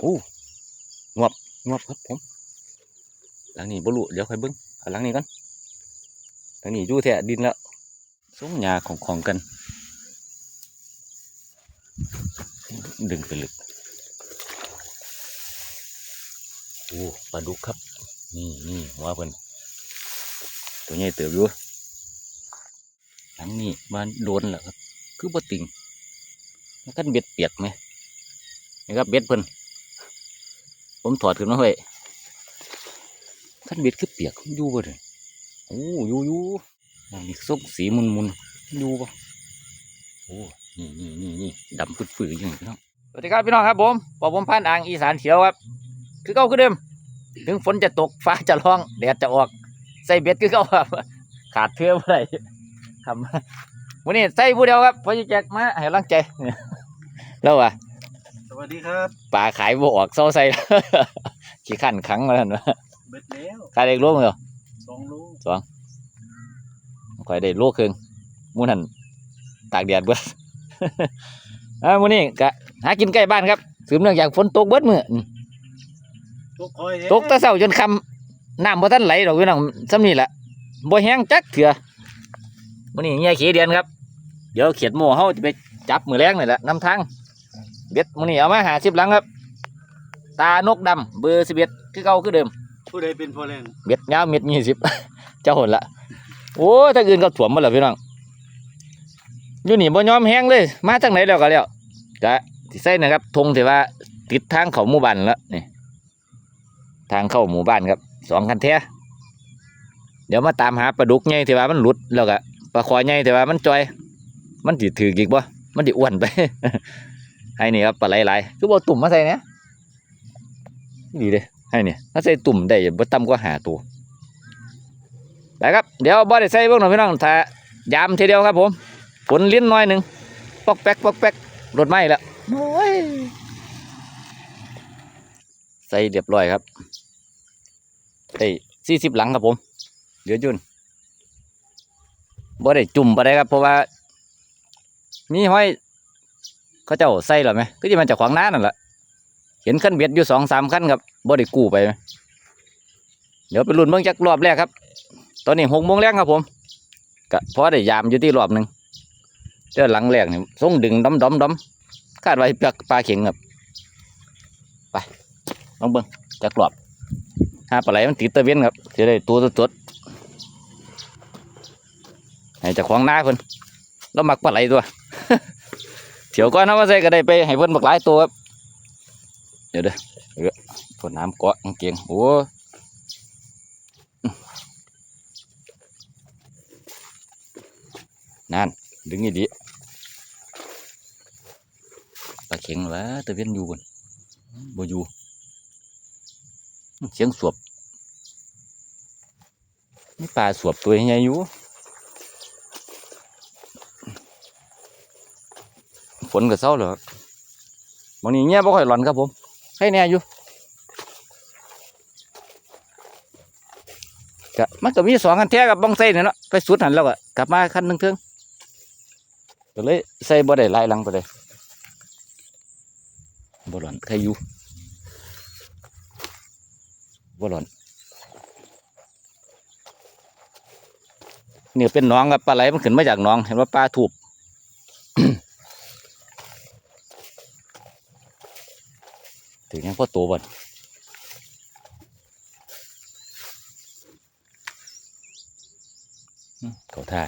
โอ้งวบงวบครับผม หลังนี้บรุเดี๋ยวค่อยเบิ้งเอาหลังนี้ก่อนหลังนี้อยู่แท้ดินแล้วส่งหญ้าของของกัน ดึงไปลึกโอ้ปลาดุกครับ นี่นี่หัวเพิ่นตัวใหญ่เติบอยู่หลังนี้มันโดนแล้วครับ คือบ่ติงมันกันเบ็ดเปียกไหมนี่ครับเบ็ดเพิ่น ผมถอดขึ้นมาไว้กันเบ็ดคือเปียกอยู่บ่เลยโอ้ยู่ยู่นี่สุกสีมุนมุนอยู่บ่โอ้นี่นี่นี่นี่ดำปื้ดๆอย่างนี้พี่น้องสวัสดีครับพี่น้องครับผมปอผมพันอ่างอีสานเขียวครับ คือเก่าคือเดิม ถึงฝนจะตกฟ้าจะร้องแดดจะออก ใส่เบ็ดคือเก่าครับ ขาดเทืออะไรครับวันนี้ใส่ผู้เดียวครับพอจะแจกมาให้กำลังใจแล้วอะ วัสดีครับปลาขายบ่ออกเศร้าใส่ขี้ขันขังมาแล้วนะเบ็ดแล้วขายได้โลมั้งเหรอสองลูกขายได้โลครึ่งหมูนั่นตากแดดเบิดอ่ามื้อนี้ก็หากินใกล้บ้านครับสืบเนื่องจากฝนตกเบิดมื้ออืมตกคอยแท้ตกแตะเช้าจนค่ำน้ำบ่ทันไหลดอกพี่น้องซ้ำนี่แหละบ่แห้งจักเถื่อมื้อนี้เงียขี้เดียนครับเดี๋ยวเขียดหมูเฮาจะไปจับมือแรงนี่แหละนำทาง เบ็ดมื้อนี้เอามาหาสิบหลังครับ ตานกดำเบอร์11คือเก่าคือเดิม ผู้ใดเป็นพ่อแรงเบ็ดยาวเม็ดยี่สิบ เจ้าหนละโอ้ยถ้าอื่นก็ถ่วมหมาแล้วพี่น้องอยู่นี่บ่ยอมแห้งเลย มาทางไหนแล้วก็แล้วก็ที่ใส่นะครับธงที่ว่าติดทางเข้าหมู่บ้านแล้วนี่ทางเข้าหมู่บ้านครับสองคันแท้เดี๋ยวมาตามหาปลาดุกใหญ่ที่ว่ามันหลุดแล้วก็ปลาคอใหญ่ที่ว่ามันจอย มันสิถืออีกบ่มันสิอ้วนไป ให้นี่ครับปลาไหลๆคือบ่ตุ่มมาใส่เนี่ยดีเลยให้เนี่ยถ้าใส่ตุ่มได้บ่ต่ำกว่าหาตัวไปครับเดี๋ยวบ่ได้ใส่เบิ่งหน่อยพี่น้องถ้ายามทีเดียวครับผมฝนลิ้นน้อยหนึ่งปอกแป๊กปอกแป๊กรถไหม้แล้วยใส่เรียบร้อยครับได้สี่สิบหลังครับผมเหลือจุนบ่ได้จุ่มไปได้ครับเพราะว่ามีห้อย เขาเจ้าใส่หรอไหมก็จะมันจากขวางน้านั่นแหละเห็นขั้นเบ็ดอยู่สองสามขั้นครับบ่ได้กู้ไป เดี๋ยวไปลุ้นเบิ่งจักรอบแรกครับ ตอนนี้หกโมงแรกครับผมก็พอได้ยามอยู่ที่รอบหนึ่งเจ้าหลังแรกนี่ยส่งดึงดำดำดำคาดไว้ปลาปลาเข็งครับไปลองเบิ่งจักรอบหาปลาไหลมันติดตะเวนครับจะได้ตัวสดๆให้จะคล้าของหน้าเพิ่นแล้วมักปลาไหลตัว เถียวก่อนนะว่าใส่ก็ได้ไปให้เพิ่นบักหลายตัวครับเดี๋ยวเด้อเดี๋ยวพดน้ำเกาะกางเกงโอ้นั่นดึงนี่ดีปลาเข็งวะตะเวียนอยู่บนบ่อยู่เสียงสวบนี่ปลาสวบตัวใหญ่อยู่ ฝนก็เศร้าแล้วครับวันนี้เงี้ยบ่ค่อยร้อนครับผม ให้แน่อยู่ก็มันก็มีสองคันแท้กับบ้องไส้เนี่ยเนาะไปสุดหันแล้วก็กลับมาคันหนึงเทิงก็เลยใส่บ่ได้หลายหลังไปเลยบ่ร้อนใครอยู่บ่ร้อนเนี่ยเป็นน้องครับปลาไหลมันขึ้นมาจากน้อง เห็นว่าปลาถูบ ถึงยังพ่อโตบ่นอืมเขาท่า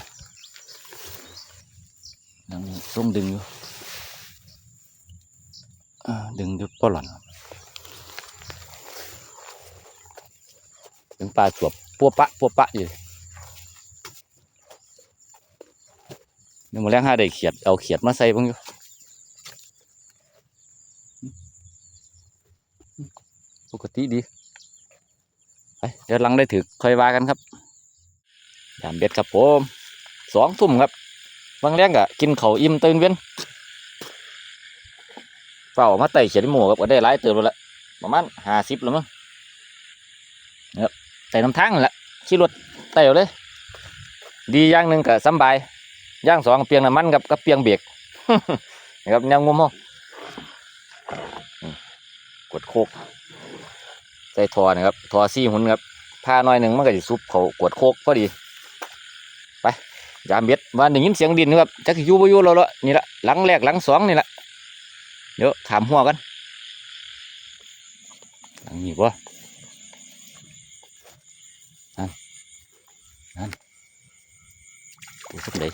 ยังต้องดึงอยู่อ่าดึงอยู่ป้อหล่อนถึงปลาสวบปัวปะปัวปะอยู่เดี๋ยวมาแรงห้าได้เขียดเอาเขียดมาใส่เบ้างอยู่ ปกติดีไปเดี๋ยวหลังได้ถือค่อยว่ากันครับยามเบ็ดครับผมสองทุ่มครับบางแรงก็กินเขาอิ่มตื่นเวียนเฝ้ามาไต่เขียนหมูครับก็ได้หลายเติมแล้วละประมาณห้าสิบแล้วมั้งครับใส่น้ำทั้งนั่แหละขี่รถไต่เลย ดีอย่างหนึ่งก็สบายย่างสองเปียงน้ำมันกับกับเปียงเบรกนะครับแนวงมห้องกดโคก ใส่ทอนะครับทอซี่หุ่นครับผ้าหน่อยหนึ่งมันก็จะซุบเขากดโคกพอดี ไปยามเบ็ดว่าได้ยินเสียงดินนะครับจักยูบยู่แล้วละนี่ละหลังแรกหลังสองนี่ละเดี๋ยวถามหัวกันหลังนี้บ่นั่นนั่นดูสักเดย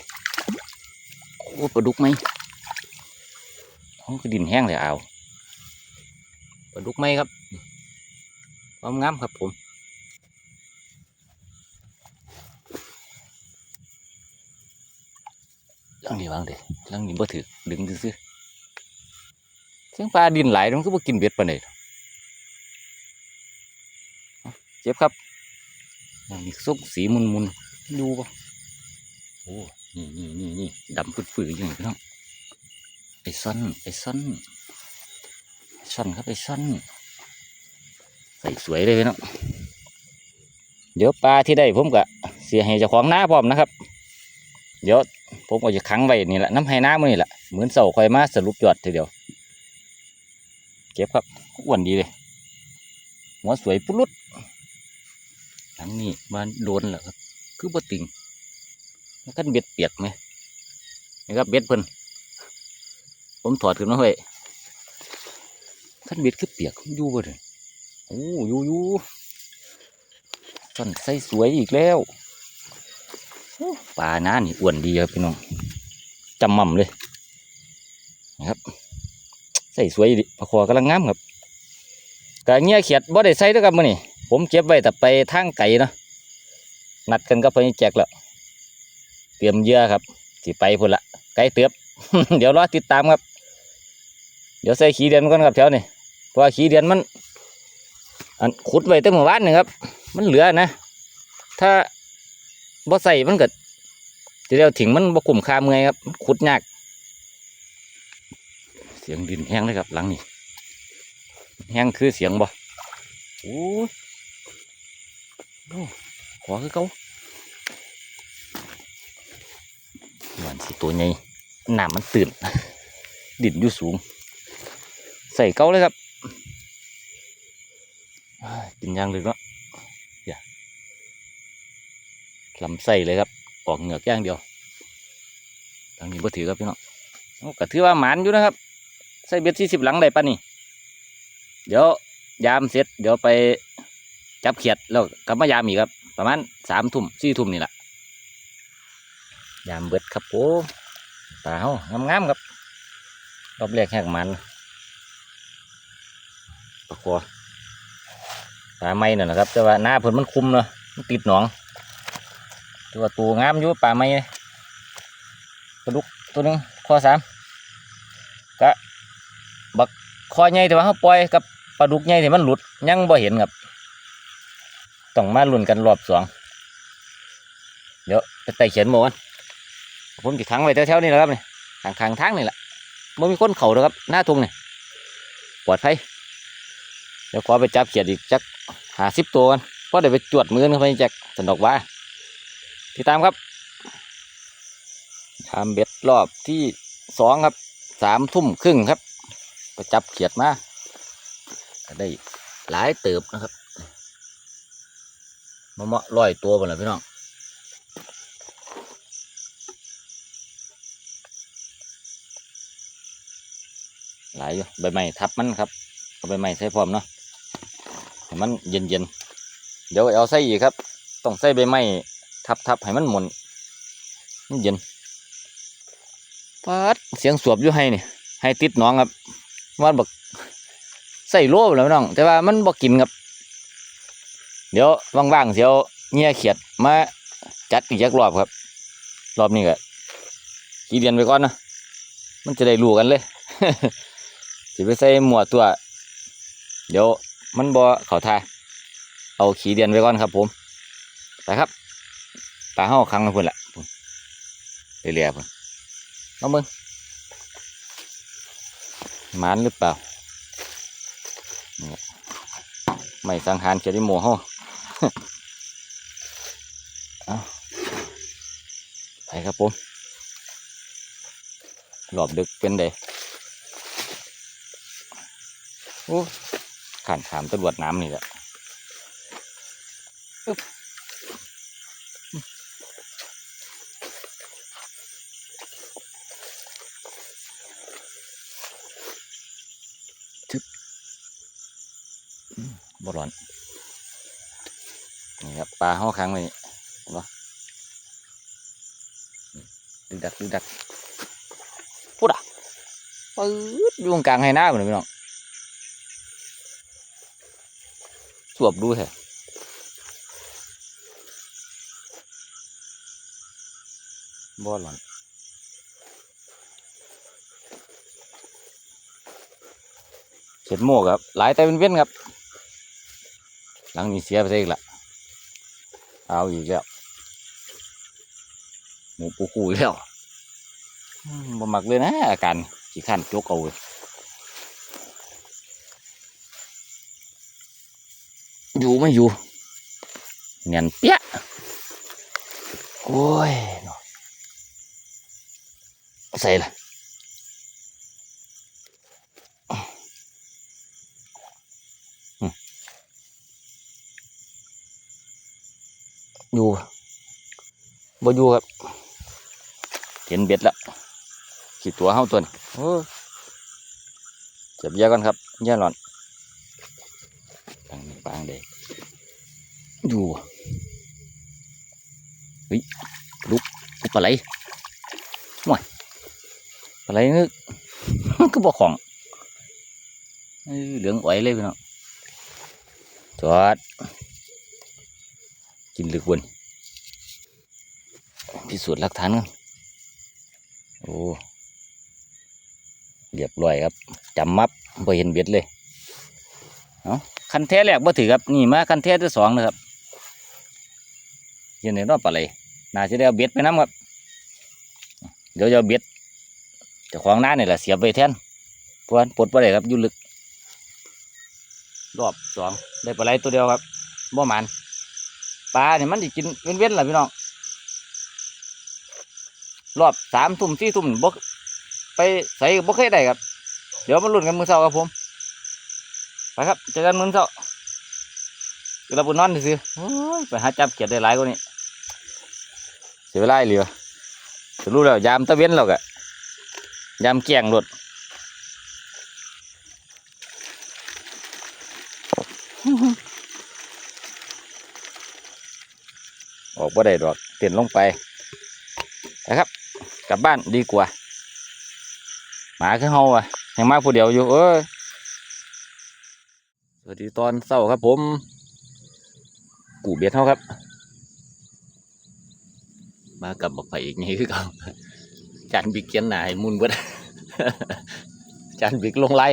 โอ้ปลาดุกไหมอ๋องคือดินแห้งเลยเอาปลาดุกไหมครับ ความงามครับผมลังนี้วางเด้ลังนี้บ่ถือดึงซื่อๆเสียงปลาดินไหลมันก็บ่กินเบ็ดปานใดเอาเจ็บครับอันนี้สุกสีมุนมุนดูบ่โอ้นี่นี่นี่นี่ดำปื้อๆอย่างนี้พี่น้องไอ้ซ่อนไอ้ซ่อนไอ้ซ่อนครับไอ้ซ่อน ใส่สวยเลยพี่น้องเดี๋ยวปลาที่ได้ผมก็เสียให้เจ้าของหน้าพร้อมนะครับ เดี๋ยวผมก็จะขังไว้นี่แหละน้ำไห้น้ำมันนี่แหละเหมือนเสาคอยมาสรุปยอดทีเดียว เก็บครับอ้วนดีเลยหัวสวยปุ๊ลุดหลังนี้มันโดนแล้วครับคือบ่ติงแล้วกันเบ็ดเปียกไหมนี่ครับเบ็ดเพิ่นผมถอดขึ้นมาไว้ขั้นเบ็ดคือเปียกอยู่บ่เลย โอ้ยูยู่ต้นใส่สวยอีกแล้วปลาหน้านี่อ้วนดีครับพี่น้องจำมั่มเลยนะครับใส่สวยดิปลาคอกำลังงามครับกะเงี้ยเขียดบ่ได้ใส่ด้วยครับมื้อนี้ผมเก็บไว้แต่ไปทางไก่เนาะนัดกันกับพี่แจ็คแล้วเตรียมเยื่อครับสิไปพุ่นละไก่เตือบเดี๋ยวรอติดตามครับ เดี๋ยวใส่ขี้เดือนก่อนครับแถวนี้เพราะว่าขี้เดือนมัน อันขุดไว้ตั้งเมื่อวานนี่ครับ มันเหลือนะ ถ้าบ่ใส่มันก็จะเดียวถิงมันบ่คุ้มคาเมื่อยครับ ขุดยาก เสียงดินแห้งเลยครับ หลังนี้ แห้งคือเสียงบ่โอ้โอ้ขวาคือเขาหวานสิตัวใหญ่น้ำมันตื่น ดินอยู่สูง ใส่เก้าเลยครับ นยางเลยเนาะลำไส้เลยครับออกเหงือกย่างเดียวทางนี้บ่ถือครับพี่น้องก็ถือว่าหมานอยู่นะครับ ใส่เบ็ดสี่สิบหลังได้ปะนี่ เดี๋ยวยามเสร็จ เดี๋ยวไปจับเขียดแล้วกลับมายามอีกครับ ประมาณสามทุ่มสี่ทุ่มนี่แหละยามเบิดครับโอ้ปลาเฮางามๆครับรอบแรกแหกมันปลาคอ ปลาไม่นั่นแหละครับแต่ว่าหน้าเพิ่นมันคุมเนาะมันติดหนองตัวตัวงามอยู่ป่าไม้เลยกระดุกตัวนึงข้อสามกะบักคอใหญ่แต่ว่าเขาปล่อยกับปลาดุกใหญ่ที่มันหลุดยังบ่เห็นครับต้องมาลุ้นกันรอบสองเดี๋ยวไปไต่เขียนหมกันผมจะขังไว้แถวๆนี่แหละครับนี่ทางทางทางนี่แหละไม่มีคนเข่าเลยครับหน้าทุ่งนี่ปลอดภัยเดี๋ยวขอไปจับเขียดอีกจัก หาสิบตัวกันเพราะเดี๋ยวไปจวดมือเข้าไปแจ็คสนดอกว่าติดตามครับทำเบ็ดรอบที่สองครับสามทุ่มครึ่งครับไปจับเขียดมาได้หลายเติบนะครับมาเมาะร้อยตัวหมดเลยพี่น้องหลายอยู่ใบไม้ทับมันครับเอาใบไม้ใส่พร้อมเนาะ มันเย็นเย็นๆเดี๋ยวเอาใส่อีกครับ ต้องใส่ใบไม้ทับทับให้มันหมุนมันเย็นปัดเสียงสวบอยู่ให้นี่ให้ติดหน้องครับว่าบักใส่โล่แล้วน้อง แต่ว่ามันบอกกินครับ เดี๋ยวว่างๆเสียวเงี้ยเขียดมาจัดอีกจักรอบครับ รอบนี้ก็ขี่เดียนไปก่อนนะมันจะได้รู้กันเลยจะไปใส่หมวดตัว เดี๋ยว มันบ่เขาทาเอาขี่เดียนไปก่อนครับ ผมไปครับปลาเฮาครั้งละพุ่นละพุ่นเรียๆพุ่นน้องมึงหมานหรือเปล่าไม่สังหารเจริโมเฮาเอาไปครับผมหลอบดึกเป็นเดโอ้ ขานขามตำรวจน้ำนี่แหละอึ๊บจึ๊บอืมบ่ร้อนนี่ครับปลาห้อค้างไว้นี่เห็นปะนี่ดึกดักดึกดักพูดอะปื๊ดอยู่ตรงกลางให้หน้าเหมือนพี่น้อง สวบดูเถอะบ่หลอนเข็ดโมกครับ หลายแต่เป็นเว้นครับ หลังนี้เสียไปอีกละเอาอีกแล้วหมูปูคูอีกแล้วอืมบ่มักเลยนะอาการขี้ขันจกเอาเว้ย อยู่ไม่อยู่เนียนเปี้ยะโอ้ยใส่ละอยู่บ่อยู่ครับ เห็นเบ็ดแล้วขีดตัวเฮาตัวนี้โอ้ยเจ็บเยอะกันครับเยอะหลอน ปางปางเดยอยู่เฮ้ยลุกลุกปลาไหลห่วยปลาไหลนึกก็บ่ของเหลืองไหวเลยพี่น้องจอด กินลึกบนพิสูจน์หลักฐานกันโอ้เรียบร้อยครับจำมับบ่เห็นเบ็ดเลยเอาะ คันแท้แรกบ่ถือครับนี่มาคันแท้ที่สองนะครับยังไงรอบปลาไหลน่าจะได้เอาเบ็ดไปน้ำครับ เดี๋ยวจะเอาเบ็ดจะของหน้าเนี่ยแหละเสียบไปแทนพราะว่าปลดไปเลยครับอยุลึก รอบสองได้ปลาไหลตัวเดียวครับบ่หมันปลาเนี่ยมันจะกินเว้นๆแหละพี่น้องรอบสามทุ่มสี่ทุ่มบกไปใส่บกเคยได้ครับ เดี๋ยวมาลุ้นกันมือเช้าครับผม ไปครับเจอกันมือเช้าเวเราปนอนซื้อๆโอ้ยไปหาจับเขียดได้หลายกว่านี้เสียเวลาอีเหลือสรู้แล้วยามตะเว้นแล้วกะยามเกี่ยงรถออกบ่ได้ดอกเต้นลงไปนะครับ กลับบ้านดีกว่า หมาคือเฮาอะยังมาผู้เดียวอยู่เอ้ยส วัสดีตอนเช้าครับผม กูเบียดเฮาครับ มากับบักไผ่อีกนี่คือเก่าจานบิ๊กเขียนหนาให้มุนเบิดจานบิ๊กลงไล่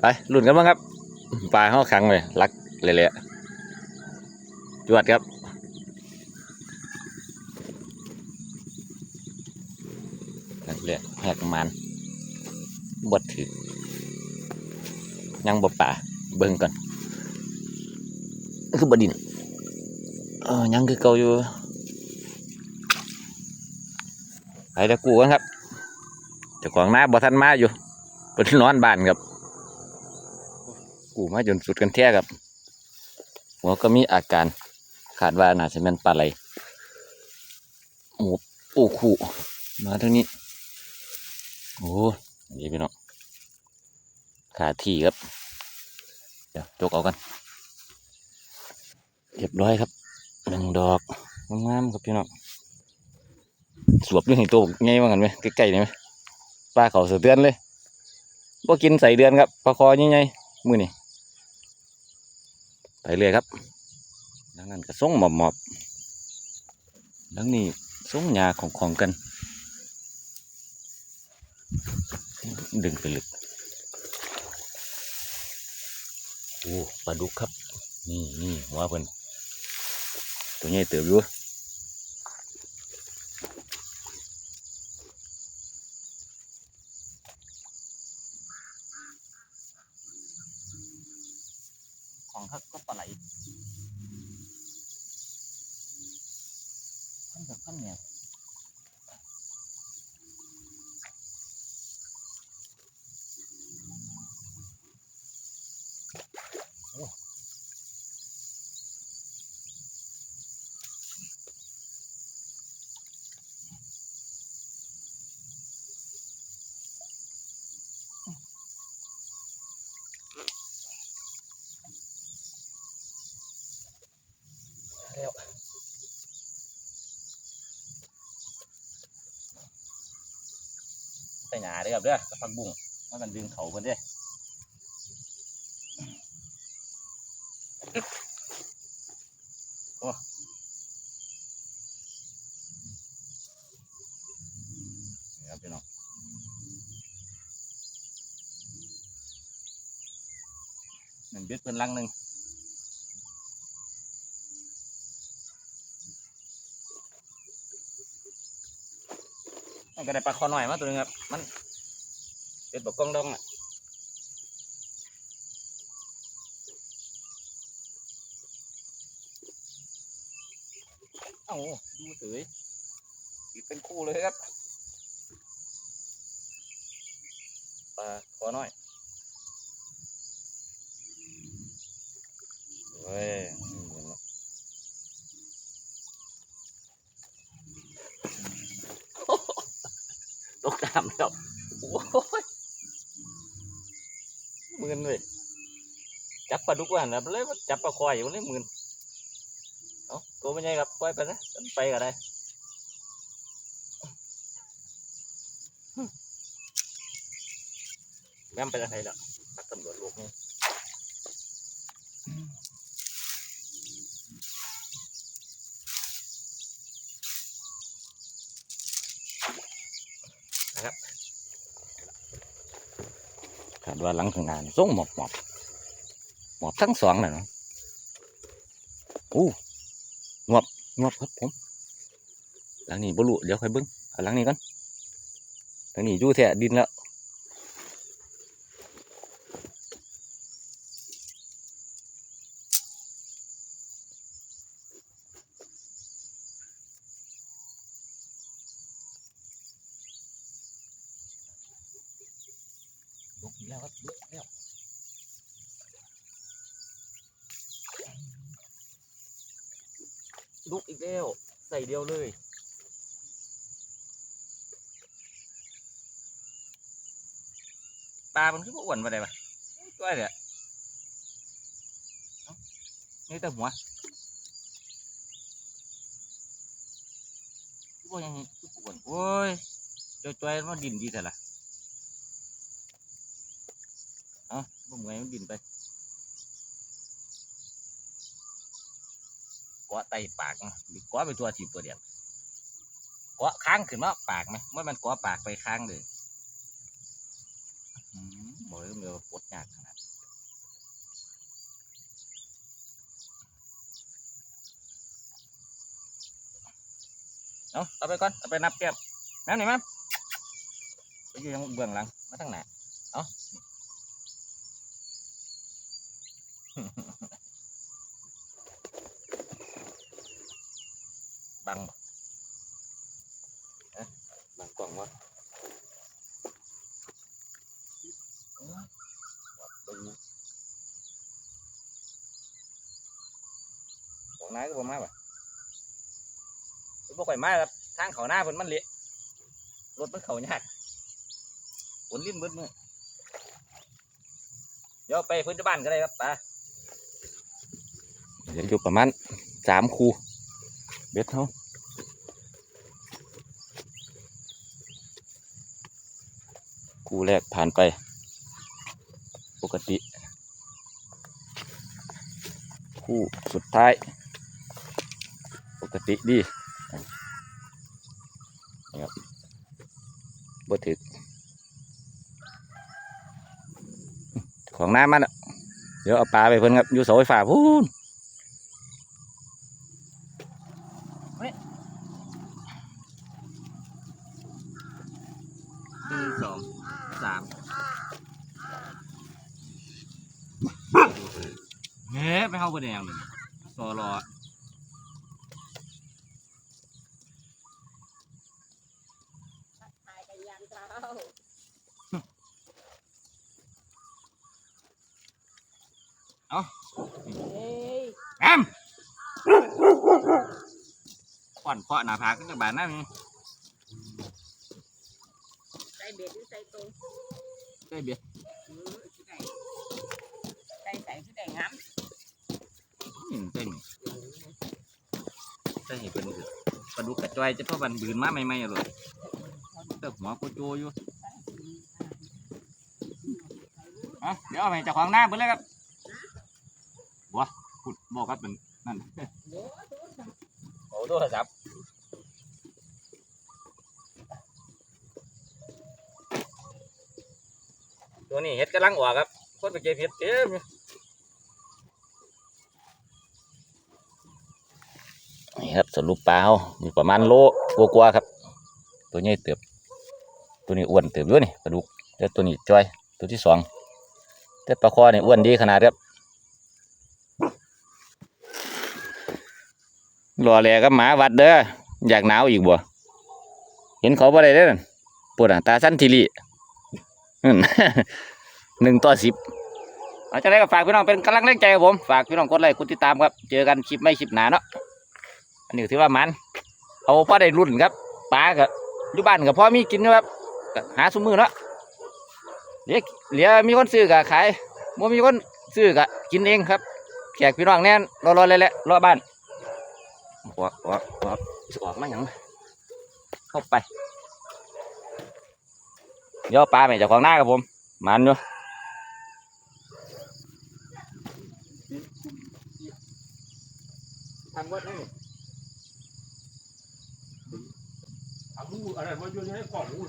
ไปลุ่นกันบ้างครับปลาเฮาขังเลยรักเลยเลยจวดครับนั่นแหละแหกมันบดถือ ยังบป่าเบิ่งก่อนคือบดินเออยังคือเก่าอยู่ไปตะกูกันครับเจ้าของหน้าบ่ทันมาอยู่เป็นนอนบ้านครับ กูมาจนสุดกันแท้ครับหัวก็มีอาการขาดว่าน่าจะเป็นปลาไหลหมูปูคู่มาทางนี้ โอ้นี่พี่น้อง ขาที่ครับ เดี๋ยวจกเอากันเรียบร้อยครับหนึ่งดอกงามๆครับพี่น้องสวบอยู่ในตัวง่ายว่ากันไหมใกล้ๆนี่ไหมปลาเขาเสือเดือนเลยว่ากินใส่เดือนครับปลาคอใหญ่ๆมือนี่ไปเลยครับดังนั้นก็ส่งหมอบๆดังนี้ส่งยาของของกัน ดึงไปลึก โอ้ปลาดุกครับ นี่นี่หัวเพิ่นตัวใหญ่เติบอยู่ของครับก็ปลาไหลขั้นแบบขั้นเนี่ย หนาเด้อครับเด้อกับผักบุ้งว่ามันดึงเขาเพิ่นเด้โอ้ครับพี่น้องมันเบ็ดเพิ่นลังหนึ่ง มันก็ได้ปลาคอหน่อยมาตัวนึงครับ มันเป็นบกกล้องดองอะเอ้าดูสวยติดเป็นคู่เลยครับปลาคอหน้อยเว้ยามแล้วโอ้ยมืนเลยจับปลาดุกว่านะเลยจับปลาคอยอยู่เลยมืนเอาตัวไม่ใหญ่ครับปล่อยไปนะไปก็ได้แม่ไปทางไหนล่ะตำรวจลูกนี่ คาดว่าหลังทางงานส่งหมอบหมอบหมอบทั้งสองเลยเนาะอู้งวบงวบครับผมหลังนี้บรุเดี๋ยวค่อยเบิ้งหลังนี้ก่อนหลังนี้ยู่แท้ดินแล้ว แล้วครับลุกอีกแล้วลุกอีกแล้ว ใส่เดียวเลยปลามันคือพวกอ้วนมาได้ปะตัวเนี่ยนี่แต่หัวพวกยังพวกอ้วนโอ้ยจอยๆมันดินดีแต่ละ เอ้าบ่เมื่อยมันบินไปเกาะไตปากมันบิเกาะไปตัวทีตัวเดียวเกาะค้างขึ้นมาปากไหมเมื่อมันเกาะปากไปค้างเลยอื้อหือบอกเลยมันปวดยากขนาดเอาเอาไปก่อนเอาไปนับแก้มนับหน่อยมั้ยไปอยู่ยังเบื้องหลังมาทั้งหน้า บังบ่เอ๊ะบังกล่องวะเอ้ยวัดไปอยู่ของนายก็บ่มาป่ะบ่ค่อยมาครับทางเขาหน้าเพิ่นมันเละรถมันเข้ายากฝนลิ้นเบิดมือเดี๋ยวไปพื้นที่บ้านก็ได้ครับตา เดี๋ยวอยู่ประมาณสามคูเบ็ดเขาคู่แรกผ่านไป ปกติ คู่สุดท้าย ปกติดีนี่ครับบ่ถึกของน้ำมันอะเดี๋ยวเอาปลาไปเพิ่นครับอยู่เสาไฟฟ้าพูน หนึ่งสองสามเฮ้ไปเข้าประเด็นยังหนึ่งรอรอ ถ่ายกันยันเช้า เอา เฮ้ย แอมก่อนเคาะหน้าผากก็จะ บาดนั่นใส่เบ็ดหรือใส่ตรงได้เบียดอืมที่ไหนใส่ใส่ที่ไหนงามอืมได้หนึ่งได้เห็นเป็นมือปลาดุกกระจอยจะพ่อบันบืนมาใหม่ๆอะเลยแต่หัวโคโจอยู่ใส่สีอะเดี๋ยวเอาไปเจากของหน้าเพิ่นเลยครับบัวพูดบอกครับเป็นนั่นโอ้โทรศัพท์ ตัวนี้เห็ดกำลังออกครับคนไปเก็บเห็ดเต็มนี่ครับสรุปปลาเขามีประมาณโลกว่าๆครับ ตัวนี้เติบตัวนี้อ้วนเติบด้วยนี่ปลาดุกแต่ตัวนี้จ้อยตัวที่สองแต่ปลาคอเนี่ยอ้วนดีขนาดครับรอแลกับหมาวัดเด้ออยากหนาวอีกบ่เห็นเขาบ่ได้เด้อปวดตาสั้นทีรี่ หนึ่งต่อสิบเอาจะได้ก็ฝากพี่น้องเป็นกำลังแรงใจครับผม ฝากพี่น้องกดไลค์กดติดตามครับ เจอกันคลิปไม่คลิปหนาเนาะ อันนี้ถือว่ามัน เอาพ่อได้รุ่นครับปลาก็อยู่บ้านก็พอมีกินครับ หาสมมือเนาะเหลือเหลือมีคนซื้อก็ขายบ่มีคนซื้อก็กินเองครับ แขกพี่น้องแน่นรอรอเลยแหละรอบ้านออกออกออกออกมาหยังเข้าไป ยวปลาไปเจ้าของหน้าครับผม มันอยู่ทางวัดนี่ถามมึงอะไรมาโยนให้ก่อนมึง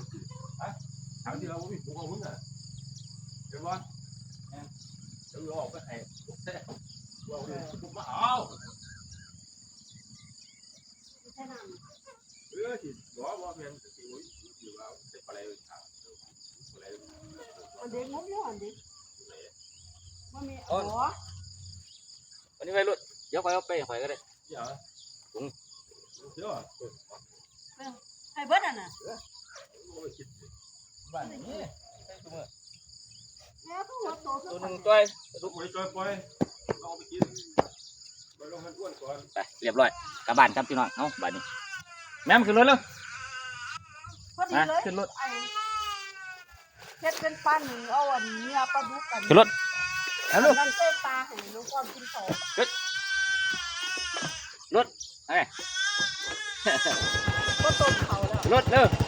ฮะถามที่เราไม่ถูกเอามึงอะเดี๋ยวว่าเดี๋ยวออกไปให้เราผมมาเอาเออที่บอกว่าแม่นสิโอ้ยอยู่แล้วเป็นอะไรถา มอะไรอันเด็กงบอยู่อันเด็กว่ามีอ๋อ๋ออวันนี้ไปรุ่นเดี๋ยวคอยเอาไปคอยก็ได้ อย่าเดี๋ยวไอ้เบิร์ดอะน่ะบ้านนี้แล้วก็หัวโตขึ้นตัวหไปนึ่งตัวทุกคนจอยปล่อยเอาไปกินไปลงให้อ้วนก่อนไปเรียบร้อยกลับบ้านครับพี่น้องเอาบ้านนี้แม่มขึ้นรถเร็วพอดีมาเลยขึ้นรถไอ้ เฮ็ดเป็นปลาหนึ่งเอาอันนี้เอาปลาดุกกันขึ้นรถเอาลูกนั่นเต้ปลาให้น้องความกินต่อรถเอ้ยก็ต้มเขาแล้วขึ้นรถเร็วเ